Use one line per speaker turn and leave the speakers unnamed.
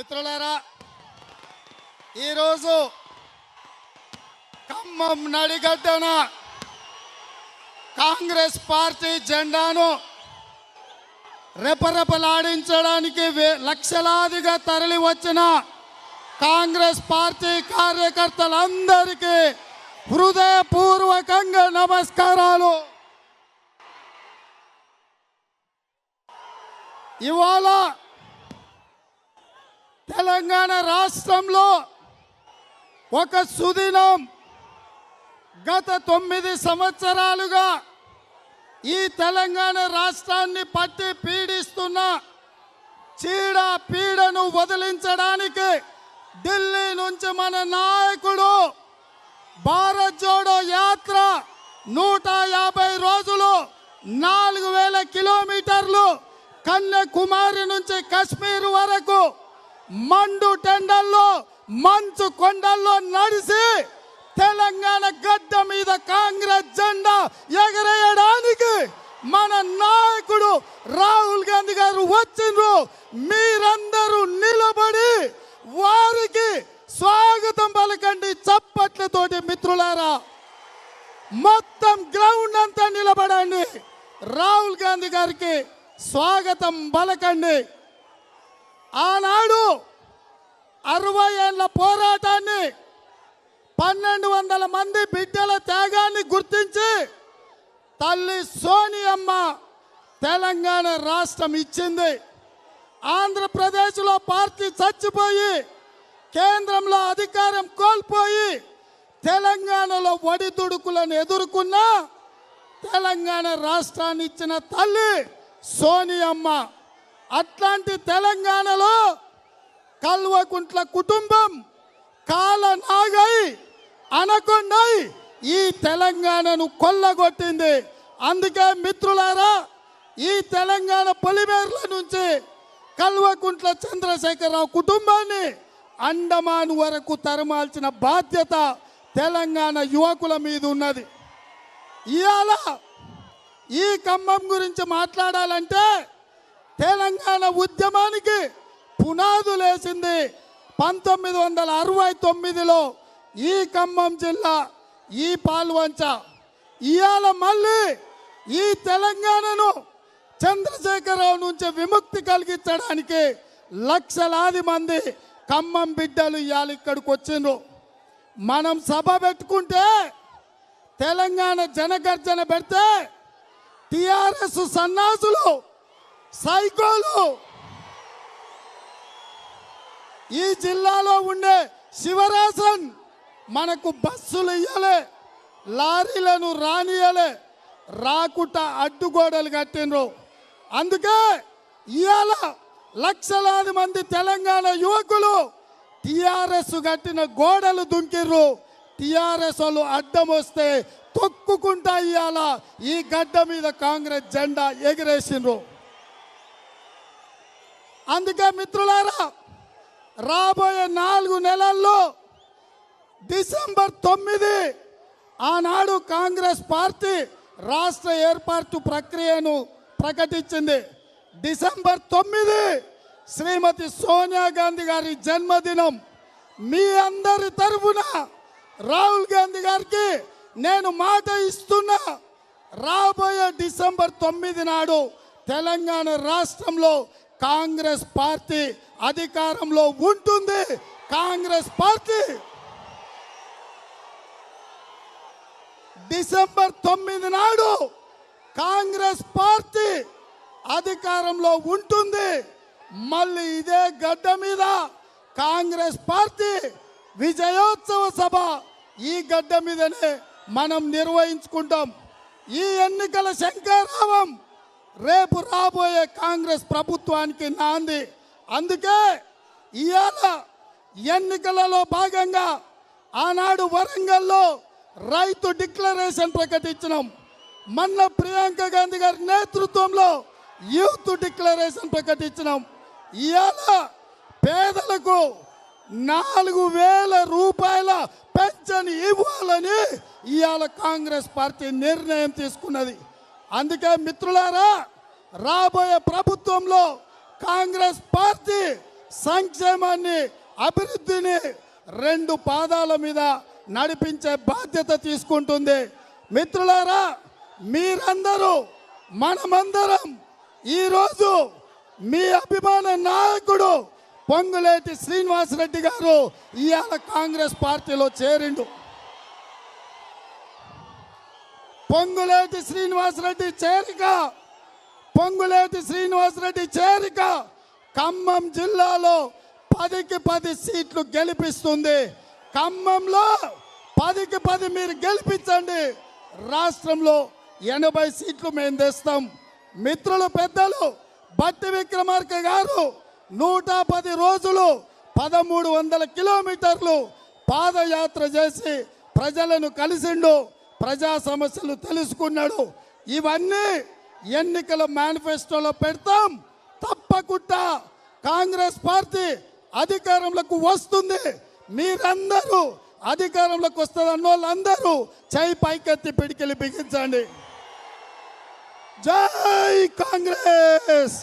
మిత్రులారా ఈరోజు ఖమ్మం నడిగడ్డన కాంగ్రెస్ పార్టీ జెండాను రెపరెపలాడించడానికి లక్షలాదిగా తరలి వచ్చిన కాంగ్రెస్ పార్టీ కార్యకర్తలందరికీ హృదయపూర్వకంగా నమస్కారాలు. ఇవాళ తెలంగాణ రాష్ట్రంలో ఒక సుదినం గత తొమ్మిది సంవత్సరాలుగా ఈ తెలంగాణ రాష్ట్రాన్ని పట్టి పీడిస్తున్న చీడ పీడను వదిలించడానికి ఢిల్లీ నుంచి మన నాయకుడు భారత్ జోడో యాత్ర నూట యాభై రోజులు నాలుగు వేల కిలోమీటర్లు కన్యాకుమారి నుంచి కశ్మీర్ వరకు మండు టెండల్లో మంచు కొండల్లో నడిసి తెలంగాణ గడ్డ మీద కాంగ్రెస్ జెండా ఎగరేయడానికి మన నాయకుడు రాహుల్ గాంధీ గారు వచ్చిండ్రు. మీరందరూ నిలబడి వారికి స్వాగతం పలకండి చప్పట్లతోటి మిత్రులారా. మొత్తం గ్రౌండ్ అంతా నిలబడండి. రాహుల్ గాంధీ గారికి స్వాగతం పలకండి. ఆనాడు అరవై ఏళ్ళ పోరాటాన్ని పన్నెండు వందల మంది బిడ్డల త్యాగాన్ని గుర్తించి తల్లి సోనియమ్మ తెలంగాణ రాష్ట్రం ఇచ్చింది. ఆంధ్రప్రదేశ్లో పార్టీ చచ్చిపోయి కేంద్రంలో అధికారం కోల్పోయి తెలంగాణలో ఒడిదుడుకులను ఎదుర్కొన్న తెలంగాణ రాష్ట్రాన్ని ఇచ్చిన తల్లి సోనియమ్మ. అట్లాంటి తెలంగాణలో కల్వకుంట్ల కుటుంబం కాల నాగై అనకొండై ఈ తెలంగాణను కొల్లగొట్టింది. అందుకే మిత్రులారా ఈ తెలంగాణ పొలిమేర్ల నుంచి కల్వకుంట్ల చంద్రశేఖరరావు కుటుంబాన్ని అండమాన్ వరకు తరమాల్సిన బాధ్యత తెలంగాణ యువకుల మీద ఉన్నది. ఇవాళ ఈ ఖమ్మం గురించి మాట్లాడాలంటే తెలంగాణ ఉద్యమానికి పునాదులేసింది పంతొమ్మిది వందల అరవై తొమ్మిదిలో ఈ ఖమ్మం జిల్లా ఈ పాల్వంచ. ఇవాళ మళ్ళీ ఈ తెలంగాణను చంద్రశేఖరరావు నుంచి విముక్తి కలిగించడానికి లక్షలాది మంది ఖమ్మం బిడ్డలు ఇవాళ ఇక్కడికి వచ్చిండ్రు. మనం సభ పెట్టుకుంటే తెలంగాణ జనగర్జన పెడితే టిఆర్ఎస్ సన్నాసులు సైకోలు. ఈ జిల్లాలో ఉండే శివరాసన్ మనకు బస్సులు ఇయ్యలే లారీలను రానియలే రాకుట అడ్డుగోడలు కట్టిండ్రు. అందుకే ఇవాళ లక్షలాది మంది తెలంగాణ యువకులు టిఆర్ఎస్ కట్టిన గోడలు దుంకిర్రు. టిఆర్ఎస్ వాళ్ళు అడ్డం వస్తే తొక్కుకుంటా ఇవాళ ఈ గడ్డ మీద కాంగ్రెస్ జెండా ఎగిరేసిండ్రు. అందుకే మిత్రులారా రాబోయే నాలుగు నెలల్లో డిసెంబర్ తొమ్మిది ఆనాడు కాంగ్రెస్ పార్టీ రాష్ట్ర ఏర్పాటు ప్రక్రియను ప్రకటించింది. డిసెంబర్ తొమ్మిది శ్రీమతి సోనియా గాంధీ గారి జన్మదినం. మీ అందరి తరఫున రాహుల్ గాంధీ గారికి నేను మాట ఇస్తున్నా. రాబోయే డిసెంబర్ తొమ్మిది నాడు తెలంగాణ రాష్ట్రంలో కాంగ్రెస్ పార్టీ అధికారంలో ఉంటుంది. కాంగ్రెస్ పార్టీ డిసెంబర్ తొమ్మిది నాడు కాంగ్రెస్ పార్టీ అధికారంలో ఉంటుంది. మళ్ళీ ఇదే గడ్డ మీద కాంగ్రెస్ పార్టీ విజయోత్సవ సభ ఈ గడ్డ మీదనే మనం నిర్వహించుకుంటాం. ఈ ఎన్నికల శంకరావం రేపు రాబోయే కాంగ్రెస్ ప్రభుత్వానికి నాంది. అందుకే ఇవాళ ఎన్నికలలో భాగంగా ఆనాడు వరంగల్లో రైతు డిక్లరేషన్ ప్రకటించినాం మొన్న ప్రియాంక గాంధీ గారి నేతృత్వంలో యూత్ డిక్లరేషన్ ప్రకటించినాం ఇవాళ పేదలకు నాలుగు వేల రూపాయల పెన్షన్ ఇవ్వాలని ఇవాళ కాంగ్రెస్ పార్టీ నిర్ణయం తీసుకున్నది. అందుకే మిత్రులారా రాబోయే ప్రభుత్వంలో కాంగ్రెస్ పార్టీ సంక్షేమాన్ని అభివృద్ధిని రెండు పాదాల మీద నడిపించే బాధ్యత తీసుకుంటుంది. మిత్రులారా మీరందరూ మనమందరం ఈరోజు మీ అభిమాన నాయకుడు పొంగులేటి శ్రీనివాసరెడ్డి గారు ఇవాళ కాంగ్రెస్ పార్టీలో చేరిండు. పొంగులేటి శ్రీనివాసరెడ్డి చేరిక. పొంగులేటి శ్రీనివాసరెడ్డి చేరిక. ఖమ్మం జిల్లాలో పదికి పది సీట్లు గెలిపిస్తుంది. ఖమ్మంలో పదికి పది మీరు గెలిపించండి. రాష్ట్రంలో ఎనభై సీట్లు మేము తెస్తాం. మిత్రులు పెద్దలు బట్టి విక్రమార్క గారు నూట పది రోజులు పదమూడు వందల కిలోమీటర్లు పాదయాత్ర చేసి ప్రజలను కలిసిండు. ప్రజా సమస్యలు తెలుసుకున్నాడు. ఇవన్నీ ఎన్నికల మేనిఫెస్టోలో పెడతాం. తప్పకుండా కాంగ్రెస్ పార్టీ అధికారంలోకి వస్తుంది. మీరందరూ అధికారంలోకి వస్తుందన్న వాళ్ళందరూ చై పైకెత్తి పిడికిలి బిగించండి. జై కాంగ్రెస్!